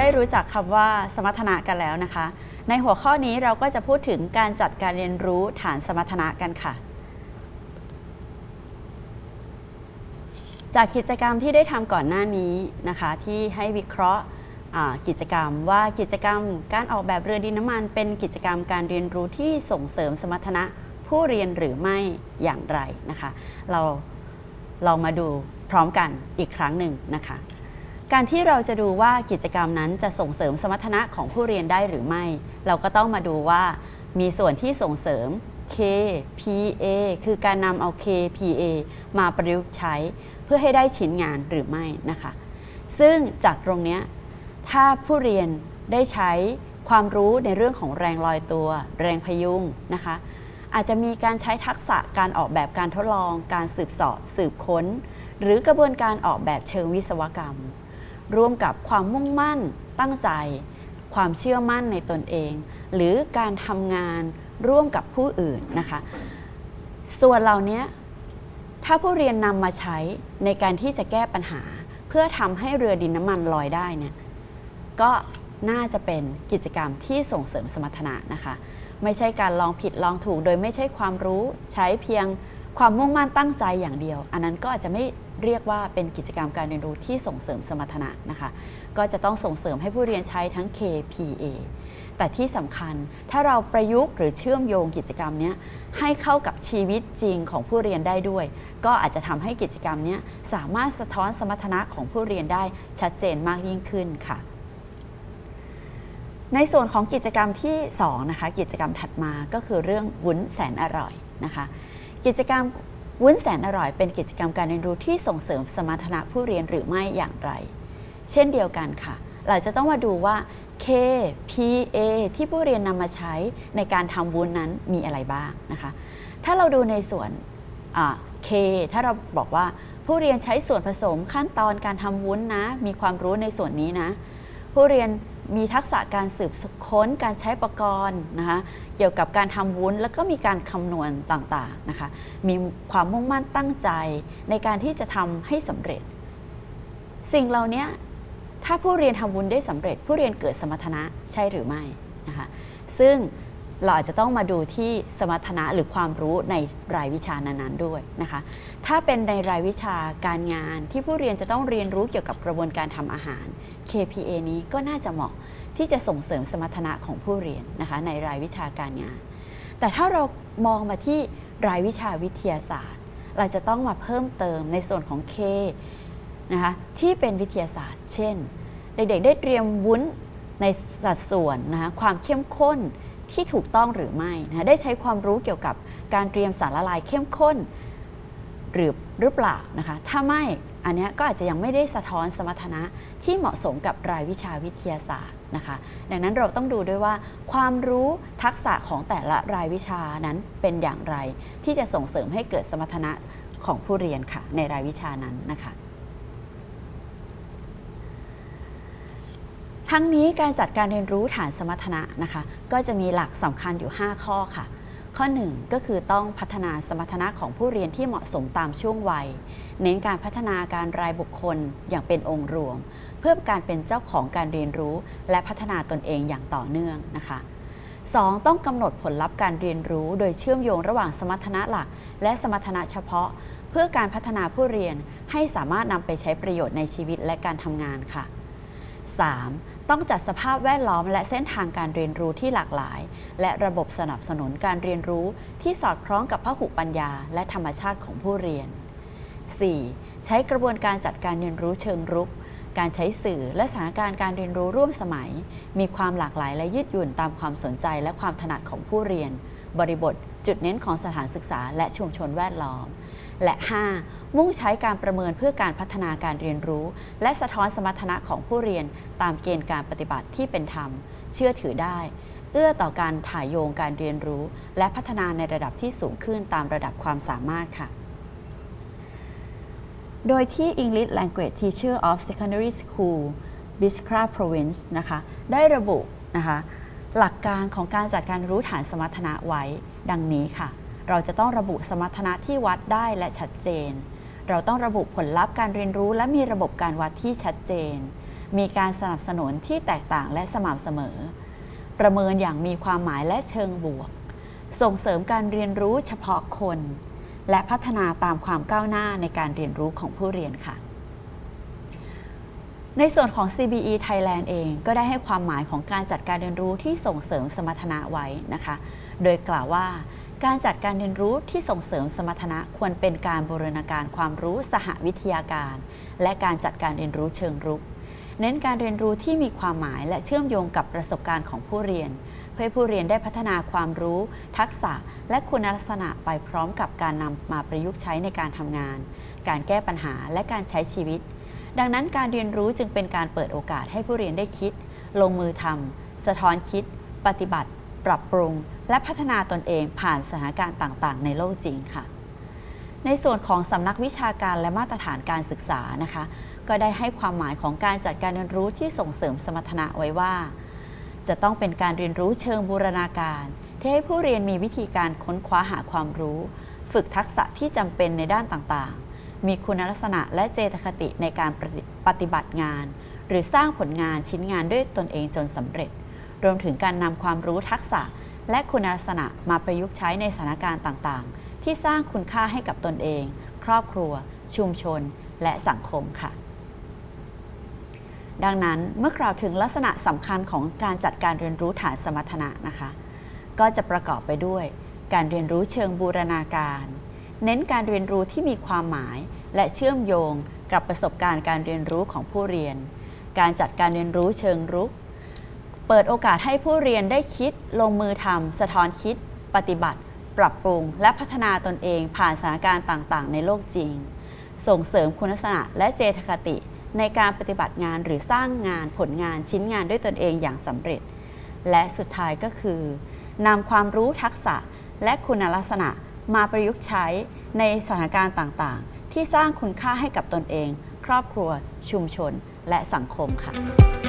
ได้รู้จักคำว่าสมรรถนะกันแล้วนะคะ ในหัวข้อนี้เราก็จะพูดถึงการจัดการเรียนรู้ฐานสมรรถนะกันค่ะ จากกิจกรรมที่ได้ทำก่อนหน้านี้นะคะ ที่ให้วิเคราะห์กิจกรรมว่ากิจกรรมการออกแบบเรือดินน้ำมัน เป็นกิจกรรมการเรียนรู้ที่ส่งเสริมสมรรถนะผู้เรียนหรือไม่อย่างไรนะคะ เราลองมาดูพร้อมกันอีกครั้งหนึ่งนะคะ การที่เราจะดูว่ากิจกรรมนั้นจะส่งเสริมสมรรถนะของผู้เรียนได้หรือไม่ เราก็ต้องมาดูว่ามีส่วนที่ส่งเสริม K PA คือการนำเอา K PA มาประยุกต์ใช้เพื่อให้ได้ชิ้นงานหรือไม่นะคะ ซึ่งจากตรงนี้ถ้าผู้เรียนได้ใช้ความรู้ในเรื่องของแรงลอยตัว แรงพยุงนะคะ อาจจะมีการใช้ทักษะการออกแบบการทดลอง การสืบเสอบสืบค้น หรือกระบวนการออกแบบเชิงวิศวกรรม ร่วมกับความมุ่งมั่น ตั้งใจ ความเชื่อมั่นในตนเอง หรือการทำงานร่วมกับผู้อื่นนะคะ ส่วนเหล่านี้ถ้าผู้เรียนนำมาใช้ในการที่จะแก้ปัญหา เพื่อทำให้เรือดินน้ำมันลอยได้เนี่ยก็น่าจะเป็นกิจกรรมที่ส่งเสริมสมรรถนะนะคะ ไม่ใช่การลองผิดลองถูกโดยไม่ใช่ความรู้ใช้เพียง ความมุ่งมั่นตั้งใจอย่างเดียว อันนั้นก็อาจจะไม่เรียกว่าเป็นกิจกรรมการเรียนรู้ที่ส่งเสริมสมรรถนะนะคะ ก็จะต้องส่งเสริมให้ผู้เรียนใช้ทั้ง KPA แต่ที่สำคัญถ้าเราประยุกต์หรือเชื่อมโยงกิจกรรมนี้ให้เข้ากับชีวิตจริงของผู้เรียนได้ด้วย ก็อาจจะทำให้กิจกรรมนี้สามารถสะท้อนสมรรถนะของผู้เรียนได้ชัดเจนมากยิ่งขึ้นค่ะ ในส่วนของกิจกรรมที่2นะคะกิจกรรมถัดมาก็คือเรื่องวุ้นแสนอร่อยนะคะ กิจกรรมวุ้นแสนอร่อยเป็นกิจกรรมการเรียนรู้ที่ส่งเสริมสมรรถนะผู้เรียนหรือไม่อย่างไร เช่นเดียวกันค่ะ เราจะต้องมาดูว่า K P A ที่ผู้เรียนนำมาใช้ในการทำวุ้นนั้นมีอะไรบ้างนะคะ ถ้าเราดูในส่วน K ถ้าเราบอกว่าผู้เรียนใช้ส่วนผสมขั้นตอนการทำวุ้นนะ มีความรู้ในส่วนนี้นะ ผู้เรียน มีทักษะการสืบค้นการใช้อุปกรณ์นะคะเกี่ยวกับการทำวุ้น แล้วก็มีการคำนวณต่างๆนะคะมีความมุ่งมั่นตั้งใจในการที่จะทำให้สำเร็จ สิ่งเหล่านี้ถ้าผู้เรียนทำวุ้นได้สำเร็จ ผู้เรียนเกิดสมรรถนะใช่หรือไม่นะคะซึ่งเราอาจจะต้องมาดูที่สมรรถนะหรือความรู้ในรายวิชานั้นๆด้วยนะคะ ถ้าเป็นในรายวิชาการงานที่ผู้เรียนจะต้องเรียนรู้เกี่ยวกับกระบวนการทำอาหาร KPA นี้ก็น่าจะเหมาะที่จะส่งเสริมสมรรถนะของผู้เรียนนะคะในรายวิชาการงาน แต่ถ้าเรามองมาที่รายวิชาวิทยาศาสตร์ เราจะต้องมาเพิ่มเติมในส่วนของ K นะคะที่เป็นวิทยาศาสตร์ เช่น เด็กๆ ได้เตรียมวุ้นในสัดส่วนนะคะความเข้มข้นที่ถูกต้องหรือไม่นะคะได้ใช้ความรู้เกี่ยวกับการเตรียมสารละลายเข้มข้น หรือหรือเปล่านะคะ ถ้าไม่อันนี้ก็อาจจะยังไม่ได้สะท้อนสมรรถนะที่เหมาะสมกับรายวิชาวิทยาศาสตร์นะคะ ดังนั้นเราต้องดูด้วยว่า ความรู้ทักษะของแต่ละรายวิชานั้นเป็นอย่างไร ที่จะส่งเสริมให้เกิดสมรรถนะของผู้เรียนค่ะ ในรายวิชานั้นนะคะทั้งนี้การจัดการเรียนรู้ฐานสมรรถนะนะคะ ก็จะมีหลักสำคัญอยู่ 5 ข้อค่ะ ข้อ 1 ก็คือต้องพัฒนาสมรรถนะของผู้เรียนที่เหมาะสมตามช่วงวัย เน้นการพัฒนาการรายบุคคลอย่างเป็นองค์รวม เพื่อการเป็นเจ้าของการเรียนรู้ และพัฒนาตนเองอย่างต่อเนื่องนะคะ 2. ต้องกำหนดผลลัพธ์การเรียนรู้ โดยเชื่อมโยงระหว่างสมรรถนะหลัก และสมรรถนะเฉพาะ เพื่อการพัฒนาผู้เรียนให้สามารถนำไปใช้ประโยชน์ในชีวิตและการทำงานค่ะ 3. ต้องจัดสภาพแวดล้อมและเส้นทางการเรียนรู้ที่หลากหลาย และระบบสนับสนุนการเรียนรู้ที่สอดคล้องกับพหุปัญญา และธรรมชาติของผู้เรียน 4. ใช้กระบวนการจัดการเรียนรู้เชิงรุก การใช้สื่อและสถานการณ์การเรียนรู้ร่วมสมัย มีความหลากหลายและยืดหยุ่นตามความสนใจและความถนัดของผู้เรียน บริบท จุดเน้นของสถานศึกษา และชุมชนแวดล้อม และ 5. มุ่งใช้การประเมินเพื่อการพัฒนาการเรียนรู้ และสะท้อนสมรรถนะของผู้เรียนตามเกณฑ์การปฏิบัติที่เป็นธรรม เชื่อถือได้ เอื้อต่อการถ่ายโยงการเรียนรู้ และพัฒนาในระดับที่สูงขึ้นตามระดับความสามารถค่ะโดยที่ English Language Teacher of Secondary School Biskra Province นะคะ ได้ระบุนะคะ หลักการของการจัดการรู้ฐานสมรรถนะไว้ ดังนี้ค่ะ เราจะต้องระบุสมรรถนะที่วัดได้และชัดเจน เราต้องระบุผลลัพธ์การเรียนรู้ และมีระบบการวัดที่ชัดเจน มีการสนับสนุนที่แตกต่างและสม่ำเสมอ ประเมินอย่างมีความหมายและเชิงบวก ส่งเสริมการเรียนรู้เฉพาะคน และพัฒนาตามความก้าวหน้าในการเรียนรู้ของผู้เรียนค่ะ ในส่วนของ CBE Thailand เองก็ได้ให้ความหมายของการจัดการเรียนรู้ที่ส่งเสริมสมรรถนะไว้นะคะ โดยกล่าวว่าการจัดการเรียนรู้ที่ส่งเสริมสมรรถนะควรเป็นการบูรณาการความรู้สหวิทยาการ และการจัดการเรียนรู้เชิงรุก เน้นการเรียนรู้ที่มีความหมายและเชื่อมโยงกับประสบการณ์ของผู้เรียน เพื่อผู้เรียนได้พัฒนาความรู้ ทักษะ และคุณลักษณะไปพร้อมกับการนำมาประยุกต์ใช้ในการทำงาน การแก้ปัญหาและการใช้ชีวิต ดังนั้นการเรียนรู้จึงเป็นการเปิดโอกาสให้ผู้เรียนได้คิด ลงมือทำสะท้อนคิด ปฏิบัติ ปรับปรุง และพัฒนาตนเองผ่านสถานการณ์ต่างๆ ในโลกจริงค่ะ ในส่วนของสำนักวิชาการและมาตรฐานการศึกษานะคะ ก็ได้ให้ความหมายของการจัดการเรียนรู้ที่ส่งเสริมสมรรถนะไว้ว่า จะต้องเป็นการเรียนรู้เชิงบูรณาการที่ให้ผู้เรียนมีวิธีการค้นคว้าหาความรู้ ฝึกทักษะที่จำเป็นในด้านต่างๆ มีคุณลักษณะและเจตคติในการปฏิบัติงาน หรือสร้างผลงานชิ้นงานด้วยตนเองจนสำเร็จ รวมถึงการนำความรู้ทักษะ และคุณลักษณะมาประยุกต์ใช้ในสถานการณ์ต่างๆ ที่สร้างคุณค่าให้กับตนเอง ครอบครัว ชุมชน และสังคมค่ะ ดังนั้นเมื่อกล่าวถึงลักษณะสำคัญของการจัดการเรียนรู้ฐานสมรรถนะนะคะ ก็จะประกอบไปด้วย การเรียนรู้เชิงบูรณาการ เน้นการเรียนรู้ที่มีความหมาย และเชื่อมโยงกับประสบการณ์การเรียนรู้ของผู้เรียน การจัดการเรียนรู้เชิงรุก เปิดโอกาสให้ผู้เรียนได้คิด ลงมือทำสะท้อนคิด ปฏิบัติ ปรับปรุง และพัฒนาตนเองผ่านสถานการณ์ต่าง ๆ ในโลกจริง ส่งเสริมคุณลักษณะและเจตคติ ในการปฏิบัติงานหรือสร้างงานผลงานชิ้นงานด้วยตนเองอย่างสำเร็จ และสุดท้ายก็คือนำความรู้ทักษะและคุณลักษณะ มาประยุกต์ใช้ในสถานการณ์ต่างๆ ที่สร้างคุณค่าให้กับตนเอง ครอบครัว ชุมชน และสังคมค่ะ